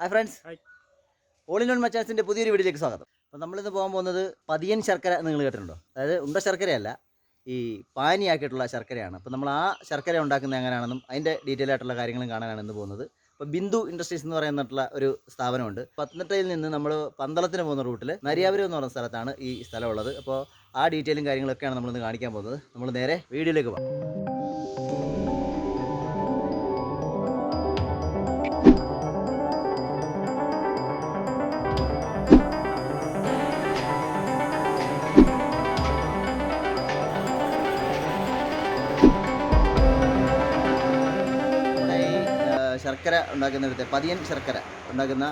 Hi friends. All in one മച്ചാൻസിന്റെ പുതിയൊരു വീഡിയോയിലേക്ക് സ്വാഗതം. അപ്പോൾ നമ്മളിന്ന് പോകാൻ പോകുന്നത് പതിയൻ ശർക്കര നിങ്ങൾ കേട്ടിട്ടുണ്ടോ? അതായത് ഉണ്ട ശർക്കരയല്ല ഈ പാനിയാക്കിയിട്ടുള്ള ശർക്കരയാണ്. അപ്പോൾ നമ്മൾ ആ ശർക്കര ഉണ്ടാക്കുന്നത് എങ്ങനെയാണെന്നും അതിന്റെ ഡീറ്റെയിൽ ആയിട്ടുള്ള കാര്യങ്ങളും കാണാനാണ് ഇന്ന് പോകുന്നത്. അപ്പോൾ ബിന്ദു ഇൻഡസ്ട്രീസ് എന്ന് പറയുന്നിട്ടുള്ള ഒരു സ്ഥാപനമുണ്ട്. പത്തനംതിട്ടയിൽ നിന്ന് നമ്മൾ പന്തളത്തിന് പോകുന്ന റൂട്ടിൽ നരിയാപുരം എന്ന് പറയുന്ന സ്ഥലത്താണ് ഈ സ്ഥലമുള്ളത്. അപ്പോൾ ആ ഡീറ്റെയിലും കാര്യങ്ങളൊക്കെയാണ് നമ്മളിന്ന് കാണിക്കാൻ പോകുന്നത്. നമ്മൾ നേരെ വീഡിയോയിലേക്ക് പോകാം. ശർക്കര ഉണ്ടാക്കുന്നിടത്തെ പതിയൻ ശർക്കര ഉണ്ടാക്കുന്ന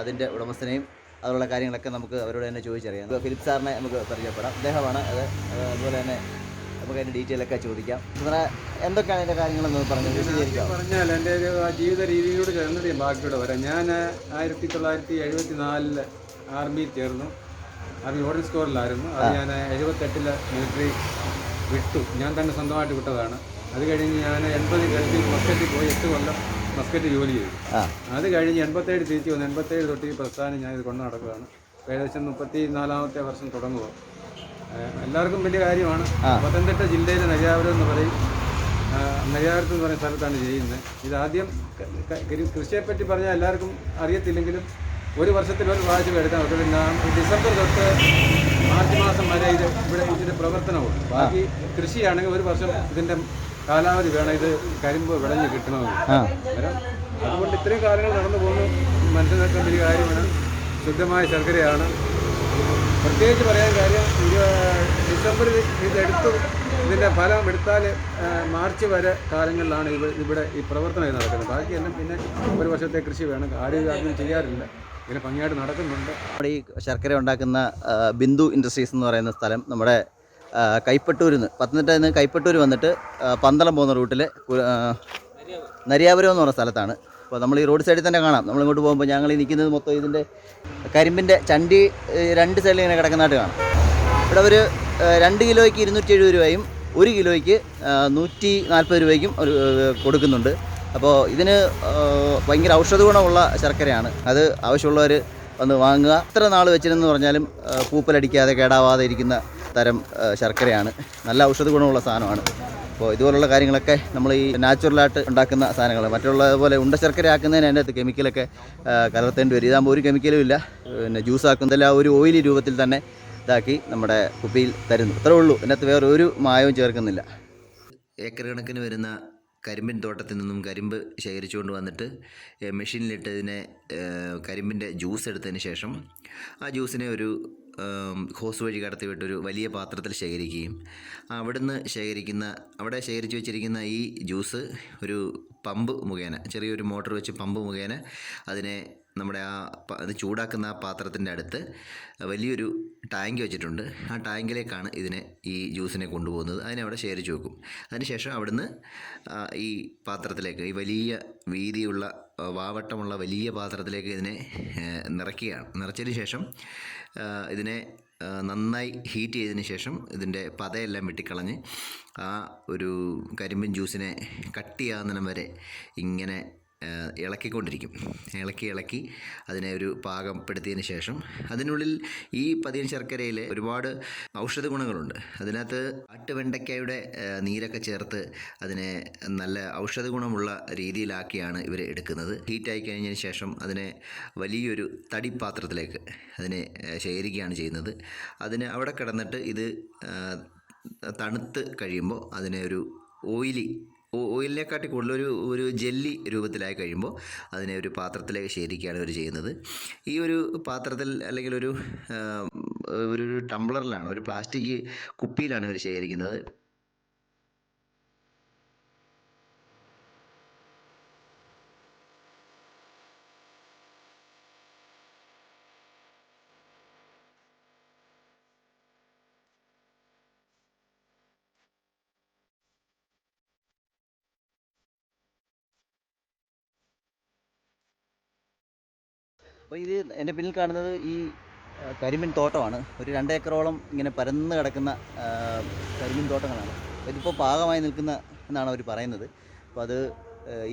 അതിന്റെ ഉടമസ്ഥനെയും അതുള്ള കാര്യങ്ങളൊക്കെ നമുക്ക് അവരോട് തന്നെ ചോദിച്ചറിയാം. ഫിലിപ്പ് സാറിനെ നമുക്ക് പരിചയപ്പെടാം. അദ്ദേഹമാണ് അത് അതുപോലെ തന്നെ നമുക്ക് അതിന്റെ ഡീറ്റെയിൽ ഒക്കെ ചോദിക്കാം. സാറേ എന്തൊക്കെയാണ് അതിന്റെ കാര്യങ്ങളെന്ന് പറഞ്ഞു വിശദീകരിക്കാം. പറഞ്ഞാൽ എന്റെ ഒരു ജീവിത രീതിയിലൂടെ ചേർന്നിട്ട് ഞാൻ ബാക്കിയോടെ വരാം. ഞാൻ ആയിരത്തി തൊള്ളായിരത്തി എഴുപത്തി നാലിൽ ആർമിയിൽ ചേർന്നു. ആർമി ഓർഡിനൻസ് സ്കോറിലായിരുന്നു. അത് ഞാൻ എഴുപത്തെട്ടിൽ മിലിറ്ററി വിട്ടു. ഞാൻ തന്നെ സ്വന്തമായിട്ട് വിട്ടതാണ്. അത് കഴിഞ്ഞ് ഞാൻ എൺപത് ഗൾഫിൽ മൊത്തത്തിൽ പോയി എട്ട് കൊല്ലം മസ്കറ്റ് ജോലി ചെയ്തു. അത് കഴിഞ്ഞ് എൺപത്തേഴ് തിരിച്ചു വന്നു എൺപത്തേഴ് തൊട്ട് ഈ പ്രസ്ഥാനം ഞാൻ ഇത് കൊണ്ടു നടക്കുകയാണ്. ഏകദേശം മുപ്പത്തി നാലാമത്തെ വർഷം തുടങ്ങുക. എല്ലാവർക്കും വലിയ കാര്യമാണ്. പത്തനംതിട്ട ജില്ലയിലെ നരിയാപുരം എന്ന് പറയും. നരിയാപുരത്ത് എന്ന് പറയുന്ന സ്ഥലത്താണ് ചെയ്യുന്നത്. ഇതാദ്യം കൃഷിയെപ്പറ്റി പറഞ്ഞാൽ എല്ലാവർക്കും അറിയത്തില്ലെങ്കിലും ഒരു വർഷത്തിൽ ഒരു പ്രാവശ്യം എടുക്കാൻ പറ്റും ഡിസംബർ തൊട്ട് മാർച്ച് മാസം വരെ ഇത് ഇവിടെ ഇതിന്റെ പ്രവർത്തനമുണ്ട്. ബാക്കി കൃഷിയാണെങ്കിൽ ഒരു വർഷം ഇതിന്റെ കാലാവധി വേണം. ഇത് കരിമ്പ് വിളഞ്ഞ് കിട്ടണമെന്ന് അതുകൊണ്ട് ഇത്രയും കാലങ്ങൾ നടന്നു പോകുന്നു മനസ്സിലാക്കാൻ ഒരു കാര്യമാണ്. ശുദ്ധമായ ശർക്കരയാണ്. പ്രത്യേകിച്ച് പറയാൻ കാര്യം ഡിസംബറിൽ ഇതെടുത്ത് ഇതിന്റെ ഫലം എടുത്താൽ മാർച്ച് വരെ കാലങ്ങളിലാണ് ഇവ ഇവിടെ ഈ പ്രവർത്തനം നടക്കുന്നത്. ബാക്കിയെല്ലാം പിന്നെ ഒരു വർഷത്തെ കൃഷി വേണം. ആരും ആരും ചെയ്യാറില്ല. ഇങ്ങനെ ഭംഗിയായിട്ട് നടക്കുന്നുണ്ട്. നമ്മുടെ ഈ ശർക്കര ഉണ്ടാക്കുന്ന ബിന്ദു ഇൻഡസ്ട്രീസ് എന്ന് പറയുന്ന സ്ഥലം നമ്മുടെ കൈപ്പട്ടൂരിൽ നിന്ന് പത്തനംതിട്ടയിൽ നിന്ന് കൈപ്പട്ടൂർ വന്നിട്ട് പന്തളം പോകുന്ന റൂട്ടിൽ നരിയാപുരം എന്ന് പറഞ്ഞ സ്ഥലത്താണ്. അപ്പോൾ നമ്മൾ ഈ റോഡ് സൈഡിൽ തന്നെ കാണാം. നമ്മൾ ഇങ്ങോട്ട് പോകുമ്പോൾ ഞങ്ങൾ ഈ നിൽക്കുന്നത് മൊത്തം ഇതിന്റെ കരിമ്പിന്റെ ചണ്ടി രണ്ട് സൈഡിൽ ഇങ്ങനെ കിടക്കുന്നതായിട്ട് കാണാം. ഇവിടെ ഒരു രണ്ട് കിലോയ്ക്ക് ഇരുന്നൂറ്റി എഴുപത് രൂപയും ഒരു കിലോയ്ക്ക് നൂറ്റി നാൽപ്പത് രൂപയ്ക്കും ഒരു കൊടുക്കുന്നുണ്ട്. അപ്പോൾ ഇതിന് ഭയങ്കര ഔഷധ ഗുണമുള്ള ശർക്കരയാണ്. അത് ആവശ്യമുള്ളവർ വന്ന് വാങ്ങുക. എത്ര നാൾ വെച്ചിരുന്നെന്ന് പറഞ്ഞാലും പൂപ്പലടിക്കാതെ കേടാവാതെ ഇരിക്കുന്ന തരം ആ, ശർക്കരയാണ്. നല്ല ഔഷധ ഗുണമുള്ള സാധനമാണ്. അപ്പോൾ ഇതുപോലുള്ള കാര്യങ്ങളൊക്കെ നമ്മൾ ഈ നാച്ചുറലായിട്ട് ഉണ്ടാക്കുന്ന സാധനങ്ങൾ മറ്റുള്ള പോലെ ഉണ്ട ശർക്കര ആക്കുന്നതിന് അതിന്റെ അകത്ത് കെമിക്കലൊക്കെ ആ, കലർത്തേണ്ടി വരും. ഇതാകുമ്പോൾ ഒരു കെമിക്കലും ഇല്ല. പിന്നെ ജ്യൂസ് ആക്കുന്നതല്ല ഒരു ഓയിലി രൂപത്തിൽ തന്നെ ഇതാക്കി നമ്മുടെ കുപ്പിയിൽ തരുന്നു. അത്രേ ഉള്ളൂ. ഇതിനകത്ത് വേറെ ഒരു മായവും ചേർക്കുന്നില്ല. ഏക്കർ കണക്കിന് വരുന്ന കരിമ്പിൻ തോട്ടത്തിൽ നിന്നും കരിമ്പ് ശേഖരിച്ചുകൊണ്ട് വന്നിട്ട് മെഷീനിലിട്ട് ഇതിനെ കരിമ്പിന്റെ ജ്യൂസ് എടുത്തതിന് ശേഷം ആ ജ്യൂസിനെ ഒരു ഹോസ് വഴി കടത്തി ഒരു വലിയ പാത്രത്തിൽ ശേഖരിക്കുകയും അവിടുന്ന് ശേഖരിക്കുന്ന അവിടെ ശേഖരിച്ച് വെച്ചിരിക്കുന്ന ഈ ജ്യൂസ് ഒരു പമ്പ് മുഖേന ചെറിയൊരു മോട്ടോർ വെച്ച് പമ്പ് മുഖേന അതിനെ നമ്മുടെ ആ അത് ചൂടാക്കുന്ന ആ പാത്രത്തിന്റെ അടുത്ത് വലിയൊരു ടാങ്ക് വെച്ചിട്ടുണ്ട്. ആ ടാങ്കിലേക്കാണ് ഇതിനെ ഈ ജ്യൂസിനെ കൊണ്ടുപോകുന്നത്. അതിനെ അവിടെ ശേഖരിച്ച് വെക്കും. അതിനുശേഷം അവിടുന്ന് ഈ പാത്രത്തിലേക്ക് ഈ വലിയ വീതിയുള്ള വാവട്ടമുള്ള വലിയ പാത്രത്തിലേക്ക് ഇതിനെ നിറയ്ക്കുകയാണ്. നിറച്ചതിന് ശേഷം ഇതിനെ നന്നായി ഹീറ്റ് ചെയ്തതിന് ശേഷം ഇതിന്റെ പതയെല്ലാം വെട്ടിക്കളഞ്ഞ് ആ ഒരു കരിമ്പിൻ ജ്യൂസിനെ കട്ടിയാകുന്നിടം വരെ ഇങ്ങനെ ഇളക്കിക്കൊണ്ടിരിക്കും. ഇളക്കി ഇളക്കി അതിനെ ഒരു പാകപ്പെടുത്തിയതിന് ശേഷം അതിനുള്ളിൽ ഈ പതിയൻ ശർക്കരയിൽ ഒരുപാട് ഔഷധ ഗുണങ്ങളുണ്ട്. അതിനകത്ത് ആട്ടുവെണ്ടയ്ക്കയുടെ വെണ്ടയ്ക്കയുടെ നീരൊക്കെ ചേർത്ത് അതിനെ നല്ല ഔഷധ ഗുണമുള്ള രീതിയിലാക്കിയാണ് ഇവർ എടുക്കുന്നത്. ഹീറ്റായി കഴിഞ്ഞതിന് ശേഷം അതിനെ വലിയൊരു തടിപ്പാത്രത്തിലേക്ക് അതിനെ ശേഖരിക്കുകയാണ് ചെയ്യുന്നത്. അതിന് അവിടെ കിടന്നിട്ട് ഇത് തണുത്ത് കഴിയുമ്പോൾ അതിനെ ഒരു ഓയിലി ഓയിലിനെക്കാട്ടി കൂടുതൽ ഒരു ഒരു ജെല്ലി രൂപത്തിലായി കഴിയുമ്പോൾ അതിനെ ഒരു പാത്രത്തിലേക്ക് ശേഖരിക്കുകയാണ് ഇവർ ചെയ്യുന്നത്. ഈ ഒരു പാത്രത്തിൽ അല്ലെങ്കിൽ ഒരു ഒരു ടംബ്ലറിലാണ് ഒരു പ്ലാസ്റ്റിക് കുപ്പിയിലാണ് ഇവർ ശേഖരിക്കുന്നത്. അപ്പോൾ ഇത് എന്റെ പിന്നിൽ കാണുന്നത് ഈ കരിമിൻ തോട്ടമാണ്. ഒരു രണ്ട് ഏക്കറോളം ഇങ്ങനെ പരന്ന് കിടക്കുന്ന കരിമിൻ തോട്ടങ്ങളാണ്. ഇതിപ്പോൾ പാകമായി നിൽക്കുന്ന എന്നാണ് അവർ പറയുന്നത്. അപ്പോൾ അത്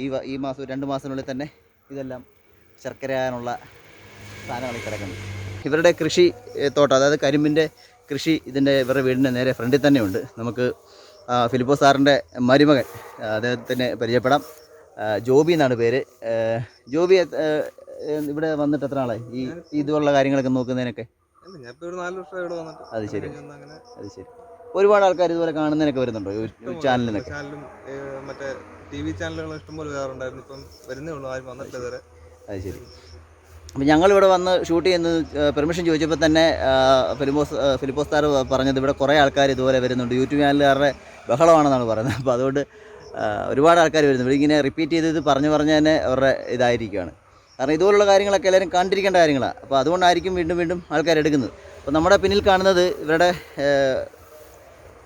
ഈ ഈ മാസം രണ്ട് മാസത്തിനുള്ളിൽ തന്നെ ഇതെല്ലാം ശർക്കരയാനുള്ള സാധനങ്ങളിൽ കിടക്കുന്നത് ഇവരുടെ കൃഷി തോട്ടം അതായത് കരിമ്പിന്റെ കൃഷി ഇതിന്റെ ഇവരുടെ വീടിന്റെ നേരെ ഫ്രണ്ടിൽ തന്നെയുണ്ട്. നമുക്ക് ഫിലിപ്പോ സാറിന്റെ മരുമകൻ അദ്ദേഹത്തിന് പരിചയപ്പെടാം. ജോബി എന്നാണ് പേര്. ജോബി ഇവിടെ വന്നിട്ട് എത്ര നാളായി? ഈ ഇതുപോലുള്ള കാര്യങ്ങളൊക്കെ നോക്കുന്നതിനൊക്കെ? അത് ശരി. അത് ശരി. ഒരുപാട് ആൾക്കാർ ഇതുപോലെ കാണുന്നതിനൊക്കെ വരുന്നുണ്ടോ? യൂട്യൂബ് ചാനലിനൊക്കെ ചാനലും ഏഹ്, മറ്റേ ടി വി ചാനലുകൾ ഇഷ്ടംപോലെ വേറുണ്ടായിരുന്നു ഇപ്പം വരുന്നേ ഉള്ളൂ ആരും വന്നിട്ടില്ല ഇതുവരെ. അത് ശരി. അപ്പം ഞങ്ങളിവിടെ വന്ന് ഷൂട്ട് ചെയ്യുന്നത് പെർമിഷൻ ചോദിച്ചപ്പോൾ തന്നെ ഫിലിമോസ് ഫിലിപ്പോസ് ഫിലിപ്പോസ് താർ പറഞ്ഞത് ഇവിടെ കുറേ ആൾക്കാർ ഇതുപോലെ വരുന്നുണ്ട്. യൂട്യൂബ് ചാനലുകാരുടെ ബഹളമാണെന്നാണ് പറയുന്നത്. അപ്പോൾ അതുകൊണ്ട് ഒരുപാട് ആൾക്കാർ വരുന്നുണ്ട്. ഇങ്ങനെ റിപ്പീറ്റ് ചെയ്ത് ഇത് പറഞ്ഞു പറഞ്ഞ് തന്നെ അവരുടെ ഇതായിരിക്കുകയാണ് കാരണം ഇതുപോലുള്ള കാര്യങ്ങളൊക്കെ എല്ലാവരും കണ്ടിരിക്കേണ്ട കാര്യങ്ങളാണ് അപ്പോൾ അതുകൊണ്ടായിരിക്കും വീണ്ടും വീണ്ടും ആൾക്കാർ എടുക്കുന്നത്. അപ്പോൾ നമ്മുടെ പിന്നിൽ കാണുന്നത് ഇവരുടെ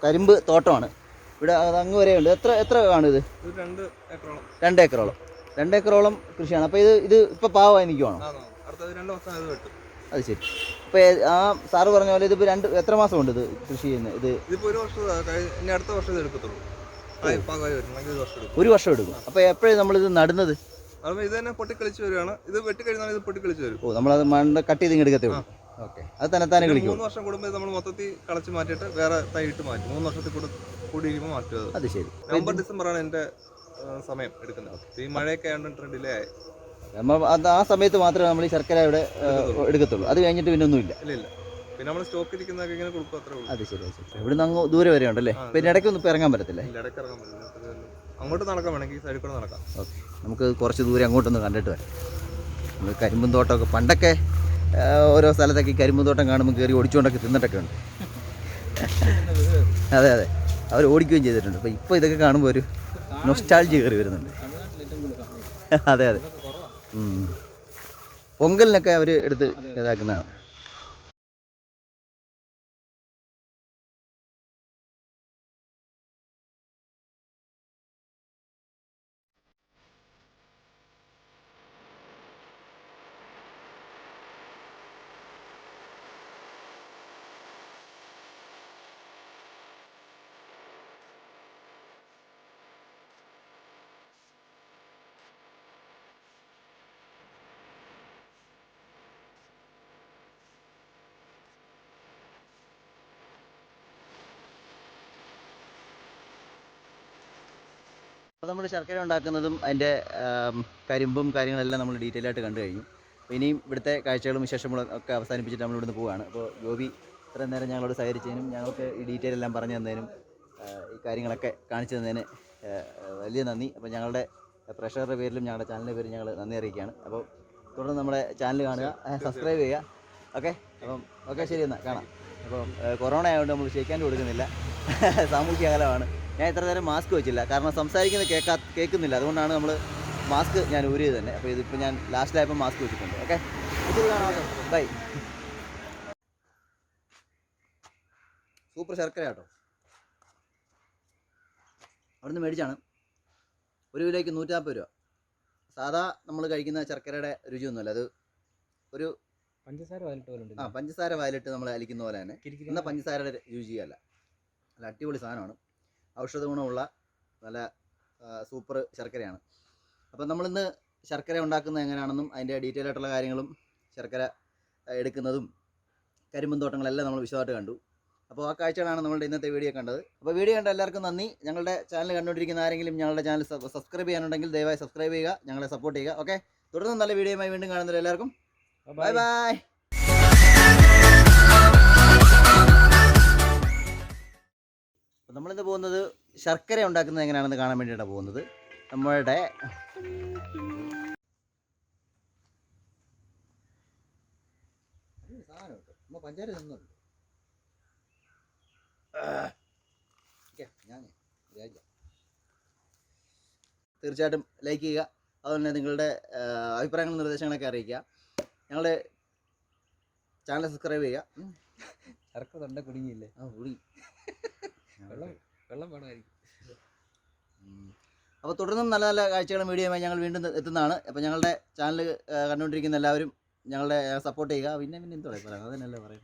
കരിമ്പ് തോട്ടമാണ്. ഇവിടെ അത് അങ്ങ് ഉണ്ട്. എത്ര എത്ര കാണിത് രണ്ട് ഏക്കറോളം. രണ്ട് ഏക്കറോളം. കൃഷിയാണ്. അപ്പോൾ ഇത് ഇത് ഇപ്പോൾ പാവമായി നിൽക്കുവാണോ അത് ശരി. അപ്പോൾ ആ സാറ് പറഞ്ഞ പോലെ ഇതിപ്പോൾ രണ്ട് എത്ര മാസം ഉണ്ട് ഇത് കൃഷി ചെയ്യുന്നത്? ഇത് ഒരു വർഷം എടുക്കും. അപ്പോൾ എപ്പോഴും നമ്മളിത് നടുന്നത്? അതുമ്പോൾ ഇത് തന്നെ പൊട്ടിക്കളിച്ച് വരികയാണ്. ഇത് വെട്ടിക്കഴിഞ്ഞാൽ ഇത് പൊട്ടിക്കളിച്ച് വരും. ഓ നമ്മളത് മണ്ണ് കട്ട് ചെയ്ത് എടുക്കത്തേ ഉള്ളൂ. ഓക്കെ. അത് തന്നെ തന്നെ കളിക്കും മൂന്ന് വർഷം കൂടുമ്പോൾ നമ്മൾ മൊത്തത്തിൽ കളച്ച് മാറ്റിയിട്ട് വേറെ തൈ ഇട്ട് മാറ്റും. മൂന്ന് വർഷത്തിൽ കൂടെ കൂടി ഇരിക്കുമ്പോൾ മാറ്റും അത്. ശരി. നവംബർ ഡിസംബർ ആണ് എന്റെ സമയം എടുക്കുന്നത്. ഈ മഴയൊക്കെ ആയതുകൊണ്ട് ഡിലേ ആയി. നമ്മൾ അത് ആ സമയത്ത് മാത്രമേ നമ്മൾ ഈ ശർക്കര ഇവിടെ എടുക്കത്തുള്ളൂ. അത് കഴിഞ്ഞിട്ട് പിന്നെ ഒന്നുമില്ല ഇല്ല. ഇല്ല പിന്നെ നമ്മൾ സ്റ്റോക്ക് ഇരിക്കുന്നതൊക്കെ ഇങ്ങനെ കൊടുക്കും അത്രേ ഉള്ളൂ. അത് ശരി അത് ശരി. ഇവിടുന്ന് അങ്ങ് ദൂരെ വരെ ഉണ്ടല്ലേ ആ, പിന്നെ ഇടയ്ക്കൊന്നും ഇപ്പോൾ ഇറങ്ങാൻ പറ്റത്തില്ലേ? ഇടയ്ക്ക് ഇറങ്ങാൻ പറ്റില്ല. അപ്പൊ അങ്ങോട്ട് നടക്കാം വേണമെങ്കിൽ ഈ സൈഡിൽ കൂടെ നടക്കാം. ഓക്കെ. നമുക്ക് കുറച്ച് ദൂരെ അങ്ങോട്ടൊന്ന് കണ്ടിട്ട് വരാം. നമ്മൾ കരിമ്പും തോട്ടമൊക്കെ പണ്ടൊക്കെ ഓരോ സ്ഥലത്തൊക്കെ ഈ കരിമ്പും തോട്ടം കാണുമ്പോൾ കയറി ഓടിച്ചുകൊണ്ടൊക്കെ തിന്നിട്ടൊക്കെ ഉണ്ട്. അതെ അതെ. അവർ ഓടിക്കുകയും ചെയ്തിട്ടുണ്ട്. അപ്പോൾ ഇപ്പോൾ ഇതൊക്കെ കാണുമ്പോൾ ഒരു നൊസ്റ്റാൾജി കയറി വരുന്നുണ്ട്. അതെ അതെ. പൊങ്കലിനൊക്കെ അവർ എടുത്ത് ഇതാക്കുന്നതാണ്. അപ്പോൾ നമ്മൾ ശർക്കര ഉണ്ടാക്കുന്നതും അതിന്റെ കരിമ്പും കാര്യങ്ങളെല്ലാം നമ്മൾ ഡീറ്റെയിൽ ആയിട്ട് കണ്ടു കഴിഞ്ഞു. അപ്പോൾ ഇനിയും ഇവിടുത്തെ കാഴ്ചകളും വിശേഷങ്ങളും ഒക്കെ അവസാനിപ്പിച്ചിട്ട് നമ്മൾ ഇവിടുന്ന് പോവുകയാണ് അപ്പോൾ ഗോപി ഇത്രയും നേരം ഞങ്ങളോട് സഹകരിച്ചതിനും ഞങ്ങൾക്ക് ഈ ഡീറ്റെയിൽ എല്ലാം പറഞ്ഞു തന്നതിനും ഈ കാര്യങ്ങളൊക്കെ കാണിച്ചു തന്നതിന് വലിയ നന്ദി. അപ്പോൾ ഞങ്ങളുടെ പ്രഷറുടെ പേരിലും ഞങ്ങളുടെ ചാനലിന്റെ പേരിലും ഞങ്ങൾ നന്ദി അറിയിക്കുകയാണ്. അപ്പോൾ തുടർന്ന് നമ്മുടെ ചാനൽ കാണുക സബ്സ്ക്രൈബ് ചെയ്യുക. ഓക്കെ? അപ്പം ഓക്കെ ശരി എന്നാൽ കാണാം. അപ്പം കൊറോണ ആയതുകൊണ്ട് നമ്മൾ ക്ഷയിക്കാൻ കൊടുക്കുന്നില്ല. സാമൂഹ്യ അകലമാണ്. ഞാൻ ഇത്ര നേരം മാസ്ക് വെച്ചില്ല. കാരണം സംസാരിക്കുന്നത് കേൾക്കാ കേൾക്കുന്നില്ല. അതുകൊണ്ടാണ് നമ്മൾ മാസ്ക് ഞാൻ ഊരിയത് തന്നെ. അപ്പോൾ ഇതിപ്പോൾ ഞാൻ ലാസ്റ്റിലായപ്പോൾ മാസ്ക് വെച്ചിട്ടുണ്ട്. ഓക്കെ ബൈ സൂപ്പർ ശർക്കര കേട്ടോ. അവിടുന്ന് മേടിച്ചാണ്. ഒരു കിലോയ്ക്ക് നൂറ്റാൽപ്പത് രൂപ. സാധാ നമ്മൾ കഴിക്കുന്ന ശർക്കരയുടെ രുചിയൊന്നുമല്ല. അത് ഒരു പഞ്ചസാര വയലിട്ട് പോലെ ആ പഞ്ചസാര വയലിട്ട് നമ്മൾ അലിക്കുന്ന പോലെ തന്നെ. എന്നാൽ പഞ്ചസാരയുടെ രുചിയല്ല. അല്ല അടിപൊളി സാധനമാണ്. ഔഷധ ഗുണമുള്ള നല്ല സൂപ്പർ ശർക്കരയാണ്. അപ്പം നമ്മളിന്ന് ശർക്കര ഉണ്ടാക്കുന്നത് എങ്ങനെയാണെന്നും അതിന്റെ ഡീറ്റെയിൽ ആയിട്ടുള്ള കാര്യങ്ങളും ശർക്കര എടുക്കുന്നതും കരിമ്പും തോട്ടങ്ങളെല്ലാം നമ്മൾ വിശദമായിട്ട് കണ്ടു. അപ്പോൾ ആ കാഴ്ചകളാണ് നമ്മളുടെ ഇന്നത്തെ വീഡിയോ കണ്ടത്. അപ്പോൾ വീഡിയോ കണ്ട എല്ലാവർക്കും നന്ദി. ഞങ്ങളുടെ ചാനൽ കണ്ടുകൊണ്ടിരിക്കുന്ന ആരെങ്കിലും ഞങ്ങളുടെ ചാനൽ സബ്സ്ക്രൈബ് ചെയ്യാനുണ്ടെങ്കിൽ ദയവായി സബ്സ്ക്രൈബ് ചെയ്യുക ഞങ്ങളെ സപ്പോർട്ട് ചെയ്യുക. ഓക്കെ തുടർന്ന് നല്ല വീഡിയോയുമായി വീണ്ടും കാണുന്നവർ എല്ലാവർക്കും ബൈ ബൈ നമ്മളിന്ന് പോകുന്നത് ശർക്കര ഉണ്ടാക്കുന്നത് എങ്ങനെയാണെന്ന് കാണാൻ വേണ്ടിയിട്ടാണ് പോകുന്നത്. നമ്മളുടെ പഞ്ചാര തീർച്ചയായിട്ടും ലൈക്ക് ചെയ്യുക. അതുപോലെ തന്നെ നിങ്ങളുടെ അഭിപ്രായങ്ങളും നിർദ്ദേശങ്ങളൊക്കെ അറിയിക്കുക. ഞങ്ങളുടെ ചാനൽ സബ്സ്ക്രൈബ് ചെയ്യുക. ചർക്ക ശർക്കര തൊണ്ട കുടുങ്ങിയില്ലേ? ആ ഉളി വെള്ളം വെള്ളം വേണമായിരിക്കും. അപ്പോൾ തുടർന്നും നല്ല നല്ല കാഴ്ചകളും വീഡിയോയുമായി ഞങ്ങൾ വീണ്ടും എത്തുന്നതാണ്. അപ്പോൾ ഞങ്ങളുടെ ചാനൽ കണ്ടുകൊണ്ടിരിക്കുന്ന എല്ലാവരും ഞങ്ങളുടെ സപ്പോർട്ട് ചെയ്യുക. പിന്നെ പിന്നെ എന്തു പറയാം? അതന്നെയല്ലേ പറയാം.